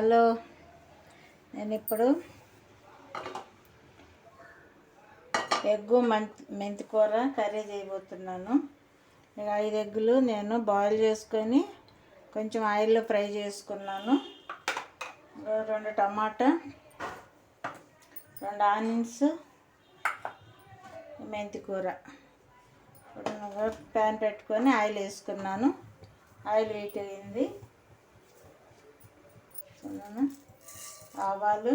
Hello నేను ఇప్పుడు egg మెంతి మెంతి కూర కర్రీ చేయబోతున్నాను. ఇక ఐదు ఎగ్గులు నేను బాయిల్ చేసుకొని కొంచెం ఆయిల్లో ఫ్రై చేసుకున్నాను. రెండు టమాటా రెండు ఆనియన్స్ మెంతి కూర ఇప్పుడు ప్యాన్ పెట్టుకొని ఆయిల్ వేసుకున్నాను. ఆయిల్ హీట్ అయింది. వేసుకున్నాను ఆవాలు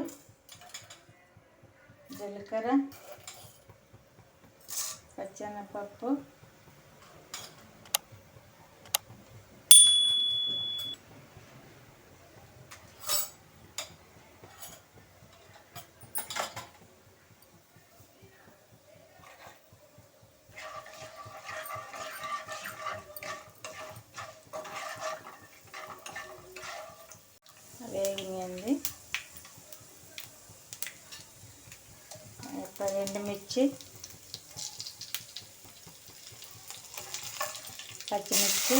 జీలకర్ర పచ్చెనపప్పు వేగింది ఒక ఎండుమిర్చి పచ్చిమిర్చి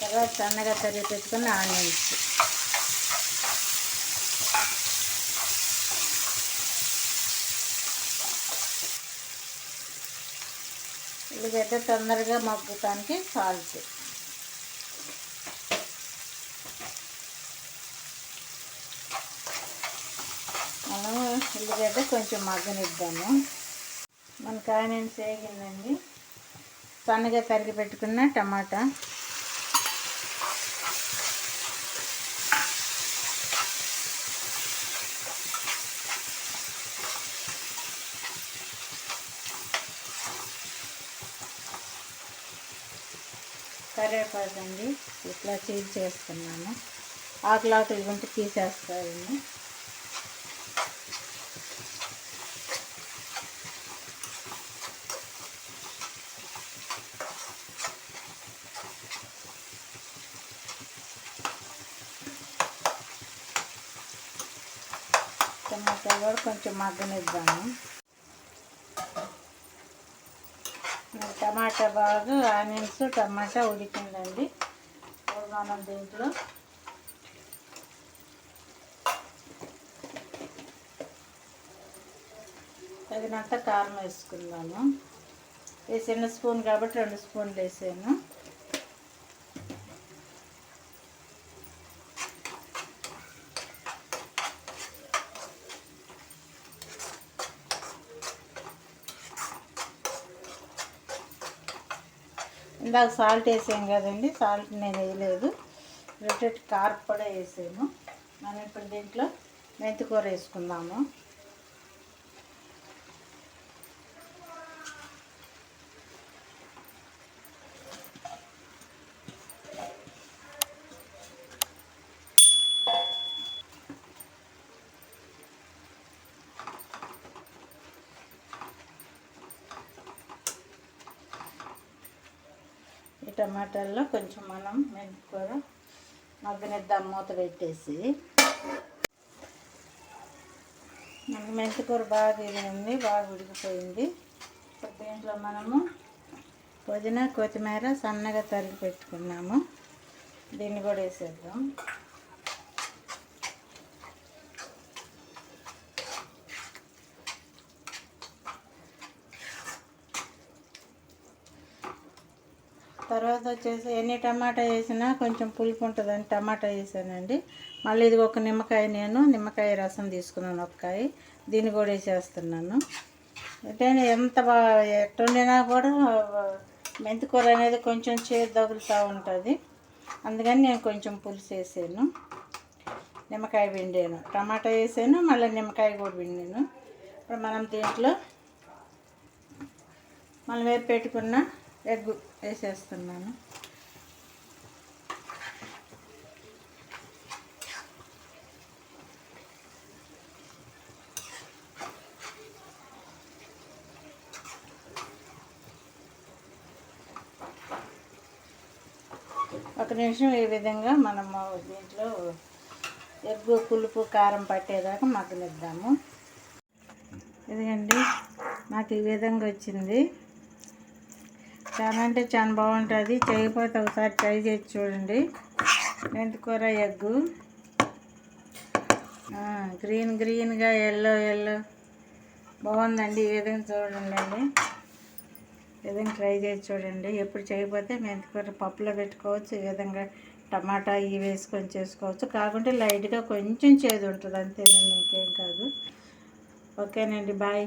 తర్వాత సన్నగా తరిగి పెట్టుకున్న ఆనియన్స్ ఉల్లిగడ్డ తొందరగా మగ్గుతానికి సాల్ట్ మనం ఉల్లిగడ్డ కొంచెం మగ్గనిద్దాము. మనకు నేను వేగిందండి సన్నగా తరిగి పెట్టుకున్న టమాటా. కరివేపాకు అండి ఇట్లా చీజ్ చేస్తున్నాను. ఆకులాకులు ఆకులు తీసేస్తారండి టమాటా కూడా కొంచెం మగ్గనిద్దాము. టమాటా బాగా ఆనియన్స్ టమాటా ఉడికిందండి. ఇప్పుడు మనం దీంట్లో తగినంత కారం వేసుకున్నాను. వేసిన చిన్న స్పూన్ కాబట్టి రెండు స్పూన్లు వేసాను. ఇందాక సాల్ట్ వేసాం కదండి సాల్ట్ నేను వేయలేదు. రొట్టెట్ కారం కూడా మనం ఇప్పుడు దీంట్లో మెంతి కూర వేసుకుందాము. టమాటాల్లో కొంచెం మనం మెంతి కూర మగ్గనిద్దాం మూత పెట్టేసి. మనకి మెంతి కూర బాగా ఇరిగింది బాగా ఉడికిపోయింది. ఇప్పుడు దీంట్లో మనము పుదీనా కొత్తిమీర సన్నగా తరిగి పెట్టుకున్నాము. దీన్ని కూడా వేసేద్దాం. తర్వాత వచ్చేసి ఎన్ని టమాటా వేసినా కొంచెం పులుపు ఉంటుందని టమాటా వేసానండి. మళ్ళీ ఇది ఒక నిమ్మకాయ నేను నిమ్మకాయ రసం తీసుకున్నాను ఒక్కకాయ దీన్ని కూడా వేసేస్తున్నాను. అంటే ఎంత బాగా ఎట్టుండినా కూడా మెంతికూర అనేది కొంచెం చేదు తగులుతూ ఉంటుంది. అందుకని నేను కొంచెం పులుసు వేసాను. నిమ్మకాయ పిండాను. టమాటా వేసాను మళ్ళీ నిమ్మకాయ కూడా పిండాను. ఇప్పుడు మనం దీంట్లో మనం వేపు పెట్టుకున్న ఎగ్ వేసేస్తున్నాను. ఒక నిమిషం ఈ విధంగా మనము దీంట్లో ఎగ్గు పులుపు కారం పట్టేదాకా మగ్గనిద్దాము. ఇదిగండి నాకు ఈ విధంగా వచ్చింది. చాలా అంటే చాలా బాగుంటుంది. చేయకపోతే ఒకసారి ట్రై చేసి చూడండి. మెంతికూర ఎగ్గు. గ్రీన్ గ్రీన్గా ఎల్లో ఎల్లో. బాగుందండి. ఈ విధంగా చూడండి అండి. ఈ విధంగా ట్రై చేసి చూడండి. ఎప్పుడు చేయకపోతే మెంతికూర పప్పులో పెట్టుకోవచ్చు. ఈ విధంగా టమాటా ఇవి వేసుకొని చేసుకోవచ్చు. కాకుంటే లైట్గా కొంచెం చేదు ఉంటుంది. అంతేనండి. ఇంకేం కాదు. ఓకేనండి. బాయ్.